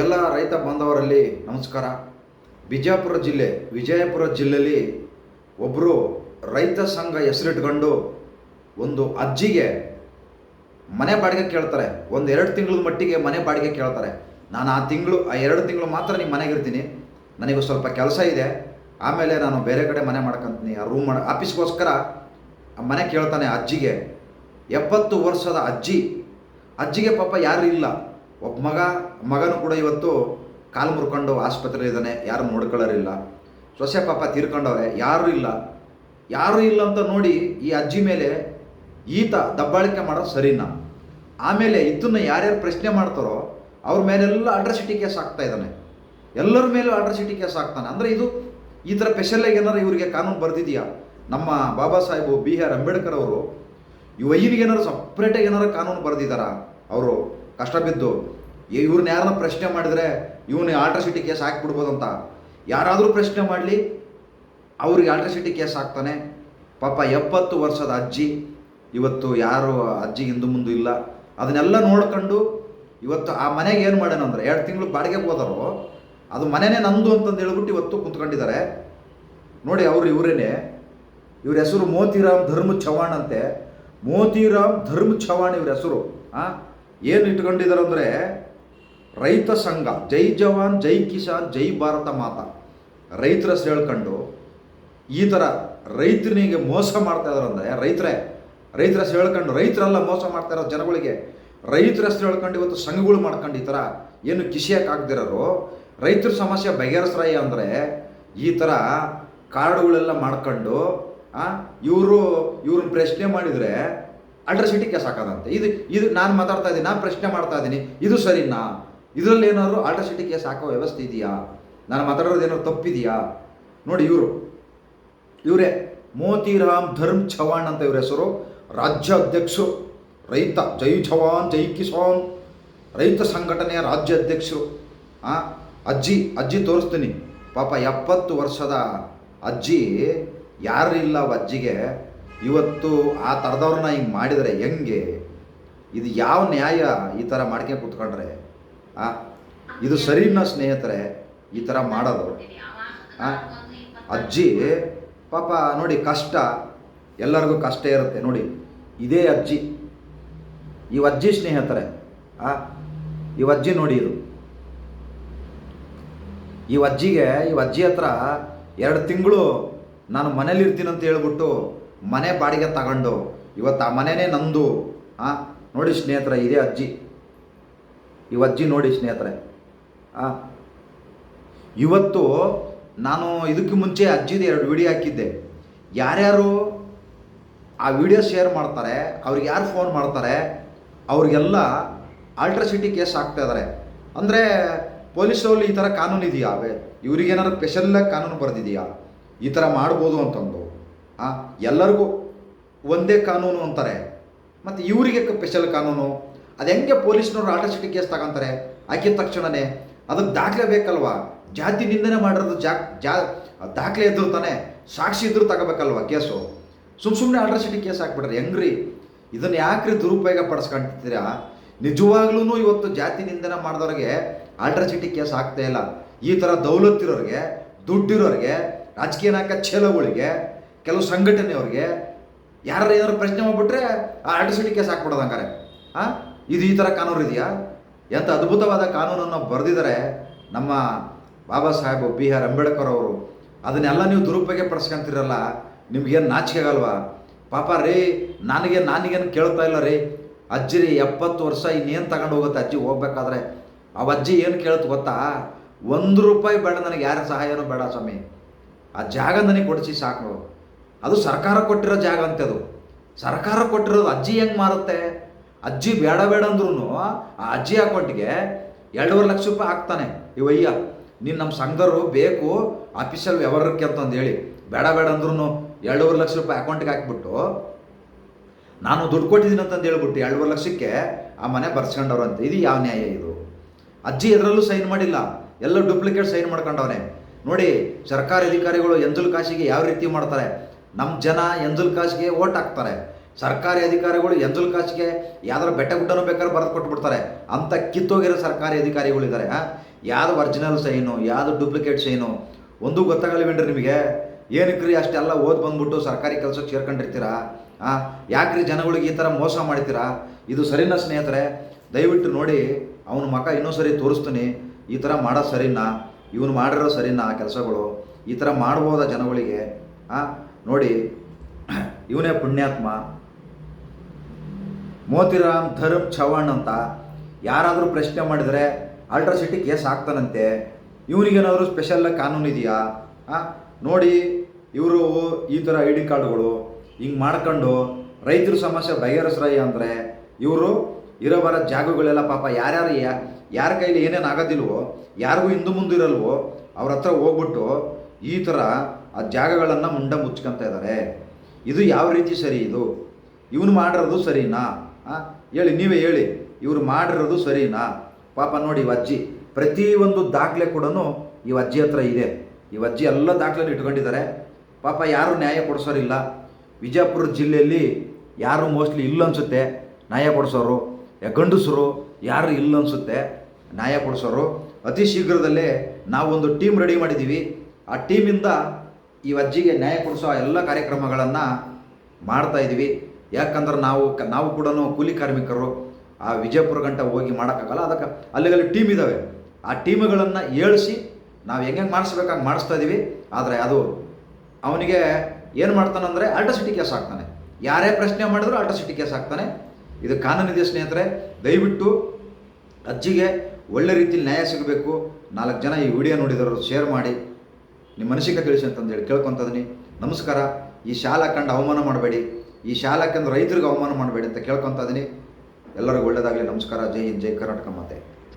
ಎಲ್ಲ ರೈತ ಬಾಂಧವರಲ್ಲಿ ನಮಸ್ಕಾರ. ಬಿಜಾಪುರ ಜಿಲ್ಲೆ, ವಿಜಯಪುರ ಜಿಲ್ಲೆಯಲ್ಲಿ ಒಬ್ಬರು ರೈತ ಸಂಘ ಹೆಸರಿಟ್ಕೊಂಡು ಒಂದು ಅಜ್ಜಿಗೆ ಮನೆ ಬಾಡಿಗೆ ಕೇಳ್ತಾರೆ. ಒಂದು ಎರಡು ತಿಂಗಳ ಮಟ್ಟಿಗೆ ಮನೆ ಬಾಡಿಗೆ ಕೇಳ್ತಾರೆ. ನಾನು ಆ ತಿಂಗಳು, ಆ ಎರಡು ತಿಂಗಳು ಮಾತ್ರ ನಿಮ್ಮ ಮನೆಗಿರ್ತೀನಿ. ನನಗೆ ಸ್ವಲ್ಪ ಕೆಲಸ ಇದೆ. ಆಮೇಲೆ ನಾನು ಬೇರೆ ಕಡೆ ಮನೆ ಮಾಡ್ಕೊತೀನಿ. ಆ ರೂಮ್ ಮಾಡಿ, ಆಫೀಸ್ಗೋಸ್ಕರ ಆ ಮನೆ ಕೇಳ್ತಾನೆ ಅಜ್ಜಿಗೆ. ಎಪ್ಪತ್ತು ವರ್ಷದ ಅಜ್ಜಿ. ಅಜ್ಜಿಗೆ ಪಾಪ ಯಾರು ಇಲ್ಲ ಒಬ್ಬ ಮಗ, ಮಗನೂ ಕೂಡ ಇವತ್ತು ಕಾಲು ಮುರ್ಕೊಂಡು ಆಸ್ಪತ್ರೆ ಇದ್ದಾನೆ, ಯಾರು ನೋಡ್ಕೊಳ್ಳೋರಿಲ್ಲ. ಸೊಸೆ, ಪಾಪ ತೀರ್ಕೊಂಡವ್ರೆ, ಯಾರೂ ಇಲ್ಲ. ಯಾರೂ ಇಲ್ಲ ಅಂತ ನೋಡಿ ಈ ಅಜ್ಜಿ ಮೇಲೆ ಈತ ದಬ್ಬಾಳಿಕೆ ಮಾಡೋದು ಸರಿನಾ? ಆಮೇಲೆ ಇದನ್ನು ಯಾರ್ಯಾರು ಪ್ರಶ್ನೆ ಮಾಡ್ತಾರೋ, ಅವ್ರ ಮೇಲೆಲ್ಲ ಅಡ್ರಸಿಟಿ ಕೇಸ್ ಆಗ್ತಾ ಇದ್ದಾನೆ. ಎಲ್ಲರ ಮೇಲೂ ಅಡ್ರಸಿಟಿ ಕೇಸ್ ಆಗ್ತಾನೆ. ಅಂದರೆ ಇದು ಈ ಥರ ಸ್ಪೆಷಲಾಗಿ ಏನಾರು ಇವರಿಗೆ ಕಾನೂನು ಬರೆದಿದೆಯಾ? ನಮ್ಮ ಬಾಬಾ ಸಾಹೇಬು ಬಿ ಆರ್ ಅಂಬೇಡ್ಕರ್ ಅವರು, ಈ ವೈನಿಗೆ ಏನಾರು ಸಪ್ರೇಟಾಗಿ ಏನಾರು ಕಾನೂನು ಬರೆದಿದ್ದಾರಾ? ಅವರು ಕಷ್ಟ ಬಿದ್ದು ಇವ್ರನ್ನ ಯಾರನ್ನ ಪ್ರಶ್ನೆ ಮಾಡಿದ್ರೆ ಇವನು ಆಲ್ಟ್ರಾಸಿಟಿ ಕೇಸ್ ಹಾಕ್ಬಿಡ್ಬೋದಂತ? ಯಾರಾದರೂ ಪ್ರಶ್ನೆ ಮಾಡಲಿ, ಅವ್ರಿಗೆ ಆಲ್ಟ್ರಾಸಿಟಿ ಕೇಸ್ ಹಾಕ್ತಾನೆ. ಪಾಪ ಎಪ್ಪತ್ತು ವರ್ಷದ ಅಜ್ಜಿ, ಇವತ್ತು ಯಾರು ಅಜ್ಜಿ ಹಿಂದೆ ಮುಂದೆ ಇಲ್ಲ. ಅದನ್ನೆಲ್ಲ ನೋಡ್ಕೊಂಡು ಇವತ್ತು ಆ ಮನೆಗೆ ಏನು ಮಾಡ್ಯಾನಂದ್ರೆ ಎರಡು ತಿಂಗಳು ಬಾಡಿಗೆ ಹೋದರು, ಅದು ಮನೆನೇ ನಂದು ಅಂತಂದು ಹೇಳ್ಬಿಟ್ಟು ಇವತ್ತು ಕುಂತ್ಕೊಂಡಿದ್ದಾರೆ. ನೋಡಿ ಅವರು ಇವರೇನೆ. ಇವ್ರ ಹೆಸರು ಮೋತಿರಾಮ್ ಧರ್ಮ ಚವಾಣ್ ಅಂತೆ. ಮೋತಿರಾಮ್ ಧರ್ಮ ಚವಾಣ್ ಇವ್ರ ಹೆಸರು, ಆ? ಏನು ಇಟ್ಕೊಂಡಿದ್ದಾರೆ ಅಂದರೆ ರೈತ ಸಂಘ, ಜೈ ಜವಾನ್, ಜೈ ಕಿಸಾನ್, ಜೈ ಭಾರತ ಮಾತಾ. ರೈತರ ಸೇಳ್ಕೊಂಡು ಈ ಥರ ರೈತನಿಗೆ ಮೋಸ ಮಾಡ್ತಾ ಇದಾರೆ ಅಂದರೆ, ರೈತರೇ, ರೈತರ ಸೇಳ್ಕೊಂಡು ರೈತರೆಲ್ಲ ಮೋಸ ಮಾಡ್ತಾ ಇರೋ ಜನಗಳಿಗೆ ರೈತರ ಸೇಳ್ಕೊಂಡು ಇವತ್ತು ಸಂಘಗಳು ಮಾಡ್ಕೊಂಡು ಈ ಥರ ಏನು ಕಿಸಿಯಕ್ಕೆ ಆಗ್ದಿರೋರು, ರೈತರ ಸಮಸ್ಯೆ ಬಗೆಹರಿಸ್ರಯ್ಯ ಅಂದರೆ ಈ ಥರ ಕಾರ್ಡುಗಳೆಲ್ಲ ಮಾಡ್ಕೊಂಡು ಇವರು, ಇವ್ರನ್ನ ಪ್ರಶ್ನೆ ಮಾಡಿದರೆ ಅಲ್ಟ್ರಸಿಟಿ ಕೇಸ್ ಹಾಕೋದಂತೆ. ಇದು ಇದು ನಾನು ಮಾತಾಡ್ತಾ ಇದ್ದೀನಿ, ನಾನು ಪ್ರಶ್ನೆ ಮಾಡ್ತಾ ಇದ್ದೀನಿ. ಇದು ಸರಿನಾ? ಇದರಲ್ಲಿ ಏನಾದ್ರು ಅಲ್ಟ್ರಾಸಿಟಿ ಕೇಸ್ ಹಾಕೋ ವ್ಯವಸ್ಥೆ ಇದೆಯಾ? ನಾನು ಮಾತಾಡೋದು ಏನಾದ್ರು ತಪ್ಪಿದೆಯಾ? ನೋಡಿ ಇವರು. ಇವರೇ ಮೋತಿರಾಮ್ ಧರ್ಮ್ ಚವಾಣ್ ಅಂತ ಇವ್ರ ಹೆಸರು. ರಾಜ್ಯ ಅಧ್ಯಕ್ಷರು, ರೈತ, ಜೈ ಚವಾನ್ ಜೈ ಕಿಸಾನ್ ರೈತ ಸಂಘಟನೆಯ ರಾಜ್ಯ ಅಧ್ಯಕ್ಷರು. ಆ, ಅಜ್ಜಿ ಅಜ್ಜಿ ತೋರಿಸ್ತೀನಿ. ಪಾಪ ಎಪ್ಪತ್ತು ವರ್ಷದ ಅಜ್ಜಿ ಯಾರಿಲ್ಲ ಅಜ್ಜಿಗೆ. ಇವತ್ತು ಆ ಥರದವ್ರನ್ನ ಹಿಂಗೆ ಮಾಡಿದರೆ ಹೆಂಗೆ? ಇದು ಯಾವ ನ್ಯಾಯ ಈ ಥರ ಮಾಡ್ಕೊಂಡು ಕೂತ್ಕೊಂಡ್ರೆ? ಆ? ಇದು ಸರಿನ ಸ್ನೇಹಿತರೆ, ಈ ಥರ ಮಾಡೋದು. ಅಜ್ಜಿ, ಪಾಪ ನೋಡಿ ಕಷ್ಟ, ಎಲ್ಲರಿಗೂ ಕಷ್ಟ ಇರುತ್ತೆ ನೋಡಿ. ಇದೇ ಅಜ್ಜಿ. ಈ ಅಜ್ಜಿ ಸ್ನೇಹಿತರೆ, ಆ? ಈ ಅಜ್ಜಿ ನೋಡಿ ಇದು. ಈ ಅಜ್ಜಿಗೆ, ಈ ಅಜ್ಜಿ ಹತ್ರ ಎರಡು ತಿಂಗಳು ನಾನು ಮನೇಲಿ ಇರ್ತೀನಿ ಅಂತ ಹೇಳ್ಬಿಟ್ಟು ಮನೆ ಬಾಡಿಗೆ ತಗೊಂಡು, ಇವತ್ತು ಆ ಮನೆನೇ ನಂದು ಹಾಂ ನೋಡಿ ಸ್ನೇಹಿತರೆ, ಇದೇ ಅಜ್ಜಿ. ಈ ಅಜ್ಜಿ ನೋಡಿ ಸ್ನೇಹಿತರೆ ಹಾಂ ಇವತ್ತು ನಾನು ಇದಕ್ಕೆ ಮುಂಚೆ ಅಜ್ಜಿದು ಎರಡು ವಿಡಿಯೋ ಹಾಕಿದ್ದೆ. ಯಾರ್ಯಾರು ಆ ವಿಡಿಯೋ ಶೇರ್ ಮಾಡ್ತಾರೆ, ಅವ್ರಿಗೆ ಯಾರು ಫೋನ್ ಮಾಡ್ತಾರೆ, ಅವ್ರಿಗೆಲ್ಲ ಆಲ್ಟ್ರಸಿಟಿ ಕೇಸ್ ಹಾಕ್ತಾ ಇದ್ದಾರೆ ಅಂದರೆ ಪೊಲೀಸಲ್ಲಿ ಈ ಥರ ಕಾನೂನು ಇದೆಯಾ ಅವೇ ಇವ್ರಿಗೇನಾದ್ರು ಸ್ಪೆಷಲ್ಲಾಗಿ ಕಾನೂನು ಬರೆದಿದೆಯಾ? ಈ ಥರ ಮಾಡ್ಬೋದು ಅಂತಂದು. ಎಲ್ಲರಿಗೂ ಒಂದೇ ಕಾನೂನು ಅಂತಾರೆ. ಮತ್ತು ಇವರಿಗೆ ಸ್ಪೆಷಲ್ ಕಾನೂನು. ಅದು ಹೆಂಗೆ ಪೊಲೀಸ್ನವ್ರು ಆಲ್ಟ್ರಸಿಟಿ ಕೇಸ್ ತಗೊಂತಾರೆ? ಹಾಕಿದ ತಕ್ಷಣವೇ ಅದಕ್ಕೆ ದಾಖಲೆ ಬೇಕಲ್ವಾ? ಜಾತಿ ನಿಂದನೆ ಮಾಡಿರೋದು ಜಾ ಜಾ, ದಾಖಲೆ ಇದ್ರು ತಾನೆ ಸಾಕ್ಷಿ ಇದ್ರು ತಗೋಬೇಕಲ್ವಾ ಕೇಸು? ಸುಮ್ಮ ಸುಮ್ಮನೆ ಆಲ್ಟ್ರಸಿಟಿ ಕೇಸ್ ಹಾಕ್ಬಿಟ್ರೆ ಹೆಂಗ್ರಿ? ಇದನ್ನು ಯಾಕ್ರಿ ದುರುಪಯೋಗ ಪಡಿಸ್ಕೊಂತಿದ್ದೀರಾ ನಿಜವಾಗ್ಲೂ ಇವತ್ತು ಜಾತಿ ನಿಂದನೆ ಮಾಡಿದವ್ರಿಗೆ ಆಲ್ಟ್ರಸಿಟಿ ಕೇಸ್ ಆಗ್ತಾ ಇಲ್ಲ. ಈ ಥರ ದೌಲತ್ತಿರೋರಿಗೆ ದುಡ್ಡಿರೋರಿಗೆ ರಾಜಕೀಯ ನಾಯಕ ಛೇಲಗಳಿಗೆ ಕೆಲವು ಸಂಘಟನೆಯವ್ರಿಗೆ ಯಾರು ಏನಾದ್ರು ಪ್ರಶ್ನೆ ಮಾಡಿಬಿಟ್ರೆ ಆ ಆರ್ಟಿಸಿಟಿ ಕೇಸ್ ಹಾಕ್ಬಿಡೋದು ಹಂಗಾರೆ. ಹಾಂ ಇದು ಈ ಥರ ಕಾನೂನು ಇದೆಯಾ? ಎಂಥ ಅದ್ಭುತವಾದ ಕಾನೂನನ್ನು ಬರೆದಿದ್ದಾರೆ ನಮ್ಮ ಬಾಬಾ ಸಾಹೇಬ್ ಬಿ ಆರ್ ಅಂಬೇಡ್ಕರ್ ಅವರು. ಅದನ್ನೆಲ್ಲ ನೀವು ದುರುಪಯೋಗ ಪಡಿಸ್ಕೊಂತೀರಲ್ಲ, ನಿಮ್ಗೇನು ನಾಚಿಕೆ ಆಗಲ್ವಾ ಪಾಪ ರೀ, ನನಗೆ ನಾನಿಗೇನು ಕೇಳ್ತಾ ಇಲ್ಲ ರೀ. ಅಜ್ಜಿ ರೀ, ಎಪ್ಪತ್ತು ವರ್ಷ ಇನ್ನೇನು ತಗೊಂಡು ಹೋಗುತ್ತೆ ಅಜ್ಜಿ ಹೋಗ್ಬೇಕಾದ್ರೆ? ಆ ಅಜ್ಜಿ ಏನು ಕೇಳುತ್ತೆ ಗೊತ್ತಾ? ಒಂದು ರೂಪಾಯಿ ಬೇಡ, ನನಗೆ ಯಾರ ಸಹಾಯನೂ ಬೇಡ ಸ್ವಾಮಿ. ಆ ಜಾಗ ನನಗೆ ಕೊಡಿಸಿ ಸಾಕು. ಅದು ಸರ್ಕಾರ ಕೊಟ್ಟಿರೋ ಜಾಗ ಅಂತೆ ಅಂತದು ಸರ್ಕಾರ ಕೊಟ್ಟಿರೋದು ಅಜ್ಜಿ ಹೆಂಗೆ ಮಾರುತ್ತೆ? ಅಜ್ಜಿ ಬೇಡ ಬೇಡ ಅಂದ್ರೂ ಆ ಅಜ್ಜಿ ಅಕೌಂಟ್ಗೆ ಎರಡೂವರೆ ಲಕ್ಷ ರೂಪಾಯಿ ಹಾಕ್ತಾನೆ ಇವಯ್ಯ ನೀನು ನಮ್ಮ ಸಂಘರು ಬೇಕು ಆಫೀಸಲ್ಲಿ ವ್ಯವಹಾರಕ್ಕೆ ಅಂತಂದು ಹೇಳಿ. ಬೇಡ ಬೇಡ ಅಂದ್ರೂ ಎರಡೂವರೆ ಲಕ್ಷ ರೂಪಾಯಿ ಅಕೌಂಟ್ಗೆ ಹಾಕ್ಬಿಟ್ಟು ನಾನು ದುಡ್ಡು ಕೊಟ್ಟಿದ್ದೀನಿ ಅಂತಂದು ಹೇಳ್ಬಿಟ್ಟು ಎರಡೂವರೆ ಲಕ್ಷಕ್ಕೆ ಆ ಮನೆ ಬರ್ಸ್ಕೊಂಡವ್ರು ಅಂತ. ಇದು ಯಾವ ನ್ಯಾಯ ಇದು? ಅಜ್ಜಿ ಎದರಲ್ಲೂ ಸೈನ್ ಮಾಡಿಲ್ಲ. ಎಲ್ಲ ಡೂಪ್ಲಿಕೇಟ್ ಸೈನ್ ಮಾಡ್ಕೊಂಡವ್ರೆ ನೋಡಿ ಸರ್ಕಾರಿ ಅಧಿಕಾರಿಗಳು ಎಂತಲು ಕಾಶಿಗೆ ಯಾವ ರೀತಿ ಮಾಡ್ತಾರೆ? ನಮ್ಮ ಜನ ಎಂಜಲ್ ವೋಟ್ ಓಟ್ ಹಾಕ್ತಾರೆ. ಸರ್ಕಾರಿ ಅಧಿಕಾರಿಗಳು ಎಂಜಲ್ ಕಾಸಿಗೆ ಯಾವ್ದಾರು ಬೆಟ್ಟ ಗುಡ್ಡನೂ ಬೇಕಾದ್ರೆ ಬರೆದು ಕೊಟ್ಬಿಡ್ತಾರೆ. ಅಂಥ ಕಿತ್ತೋಗಿರೋ ಸರ್ಕಾರಿ ಅಧಿಕಾರಿಗಳಿದ್ದಾರೆ ಯಾವುದು ಒರಿಜಿನಲ್ ಸೈನು ಯಾವುದು ಡೂಪ್ಲಿಕೇಟ್ ಸೈನು ಒಂದೂ ಗೊತ್ತಾಗಲ್ವೇನ್ರಿ ನಿಮಗೆ. ಏನಕ್ಕೆ ರೀ ಅಷ್ಟೆಲ್ಲ ಓದ್ ಬಂದ್ಬಿಟ್ಟು ಸರ್ಕಾರಿ ಕೆಲಸಕ್ಕೆ ಸೇರ್ಕೊಂಡಿರ್ತೀರಾ? ಹಾಂ? ಯಾಕ್ರಿ ಜನಗಳಿಗೆ ಈ ಥರ ಮೋಸ ಮಾಡ್ತೀರಾ? ಇದು ಸರಿನಾ ಸ್ನೇಹಿತರೆ? ದಯವಿಟ್ಟು ನೋಡಿ, ಅವನ ಮಕ ಇನ್ನೂ ಸರಿ ತೋರಿಸ್ತೀನಿ. ಈ ಥರ ಮಾಡೋ ಸರಿನಾ? ಇವನು ಮಾಡಿರೋ ಸರಿನಾ ಕೆಲಸಗಳು? ಈ ಥರ ಮಾಡ್ಬೋದಾ ಜನಗಳಿಗೆ? ಹಾಂ? ನೋಡಿ, ಇವನೇ ಪುಣ್ಯಾತ್ಮ ಮೋತಿರಾಮ್ ಧರ್ಮ್ ಚವಾಣ್ ಅಂತ ಯಾರಾದರೂ ಪ್ರಶ್ನೆ ಮಾಡಿದರೆ ಅಲ್ಟ್ರಾಸಿಟಿ ಕೇಸ್ ಆಗ್ತಾನಂತೆ ಇವನಿಗೇನಾದರೂ ಸ್ಪೆಷಲ್ ಕಾನೂನು ಇದೆಯಾ? ನೋಡಿ, ಇವರು ಈ ಥರ ಐ ಡಿ ಕಾರ್ಡ್ಗಳು ಹಿಂಗೆ ಮಾಡ್ಕೊಂಡು ರೈತರ ಸಮಸ್ಯೆ ಬಗೆಹರಿಸ್ರಯ್ಯ ಅಂದರೆ ಇವರು ಇರೋ ಬರೋ ಜಾಗಗಳೆಲ್ಲ ಪಾಪ ಯಾರ್ಯಾರು ಯಾರ ಕೈಲಿ ಏನೇನು ಆಗೋದಿಲ್ವೋ, ಯಾರಿಗೂ ಹಿಂದೆ ಮುಂದಿರಲ್ವೋ, ಅವ್ರ ಹತ್ರ ಹೋಗ್ಬಿಟ್ಟು ಈ ಥರ ಆ ಜಾಗಗಳನ್ನು ಮುಂಡ ಮುಚ್ಕೊಂತ ಇದ್ದಾರೆ ಇದು ಯಾವ ರೀತಿ ಸರಿ ಇದು? ಇವನು ಮಾಡಿರೋದು ಸರಿನಾ? ಹೇಳಿ, ನೀವೇ ಹೇಳಿ. ಇವರು ಮಾಡಿರೋದು ಸರಿನಾ? ಪಾಪ ನೋಡಿ ಈ ಅಜ್ಜಿ. ಪ್ರತಿಯೊಂದು ದಾಖಲೆ ಕೂಡ ಈ ಅಜ್ಜಿ ಹತ್ರ ಇದೆ. ಈ ಅಜ್ಜಿ ಎಲ್ಲ ದಾಖಲೆ ಇಟ್ಕೊಂಡಿದ್ದಾರೆ. ಪಾಪ ಯಾರು ನ್ಯಾಯ ಕೊಡಿಸೋರಿಲ್ಲ. ವಿಜಯಪುರ ಜಿಲ್ಲೆಯಲ್ಲಿ ಯಾರು ಮೋಸ್ಟ್ಲಿ ಇಲ್ಲ ಅನಿಸುತ್ತೆ ನ್ಯಾಯ ಕೊಡಿಸೋರು. ಗಂಡಸರು ಯಾರು ಇಲ್ಲ ಅನಿಸುತ್ತೆ ನ್ಯಾಯ ಕೊಡಿಸೋರು. ಅತಿ ಶೀಘ್ರದಲ್ಲೇ ನಾವೊಂದು ಟೀಮ್ ರೆಡಿ ಮಾಡಿದ್ದೀವಿ. ಆ ಟೀಮಿಂದ ಈ ಅಜ್ಜಿಗೆ ನ್ಯಾಯ ಕೊಡಿಸುವ ಎಲ್ಲ ಕಾರ್ಯಕ್ರಮಗಳನ್ನು ಮಾಡ್ತಾ ಇದ್ದೀವಿ ಯಾಕಂದ್ರೆ ನಾವು ನಾವು ಕೂಡ ಕೂಲಿ ಕಾರ್ಮಿಕರು. ಆ ವಿಜಯಪುರ ಗಂಟ ಹೋಗಿ ಮಾಡೋಕ್ಕಾಗಲ್ಲ. ಅದಕ್ಕೆ ಅಲ್ಲಿಗಲ್ಲಿ ಟೀಮ್ ಇದ್ದಾವೆ ಆ ಟೀಮ್ಗಳನ್ನು ಏಳಿಸಿ ನಾವು ಹೆಂಗೆ ಮಾಡಿಸ್ಬೇಕಾಗಿ ಮಾಡಿಸ್ತಾ ಇದ್ದೀವಿ ಆದರೆ ಅದು ಅವನಿಗೆ ಏನು ಮಾಡ್ತಾನಂದರೆ ಅಲ್ಟ್ರಾಸಿಟಿ ಕೇಸ್ ಹಾಕ್ತಾನೆ. ಯಾರೇ ಪ್ರಶ್ನೆ ಮಾಡಿದ್ರು ಅಲ್ಟ್ರಾಸಿಟಿ ಕೇಸ್ ಹಾಕ್ತಾನೆ. ಇದು ಕಾನೂನಿದೆ ಸ್ನೇಹಿತರೆ. ದಯವಿಟ್ಟು ಅಜ್ಜಿಗೆ ಒಳ್ಳೆ ರೀತಿಯಲ್ಲಿ ನ್ಯಾಯ ಸಿಗಬೇಕು. ನಾಲ್ಕು ಜನ ಈ ವಿಡಿಯೋ ನೋಡಿದವರು ಶೇರ್ ಮಾಡಿ. ನಿಮ್ಮ ಮನಸ್ಸಿಗೆ ತಿಳಿಸಿ ಅಂತಂದೇಳಿ ಕೇಳ್ಕೊತದೀನಿ ನಮಸ್ಕಾರ, ಈ ಶಾಲಾ ಕಂಡು ಅವಮಾನ ಮಾಡಬೇಡಿ. ಈ ಶಾಲಾ ಕಂಡು ರೈತರಿಗೆ ಅವಮಾನ ಮಾಡಬೇಡಿ ಅಂತ ಕೇಳ್ಕೊತ ಇದೀನಿ ಎಲ್ಲರಿಗೂ ಒಳ್ಳೆಯದಾಗಲಿ ನಮಸ್ಕಾರ. ಜೈ ಹಿಂದ್, ಜೈ ಕರ್ನಾಟಕ ಮಾತೆ.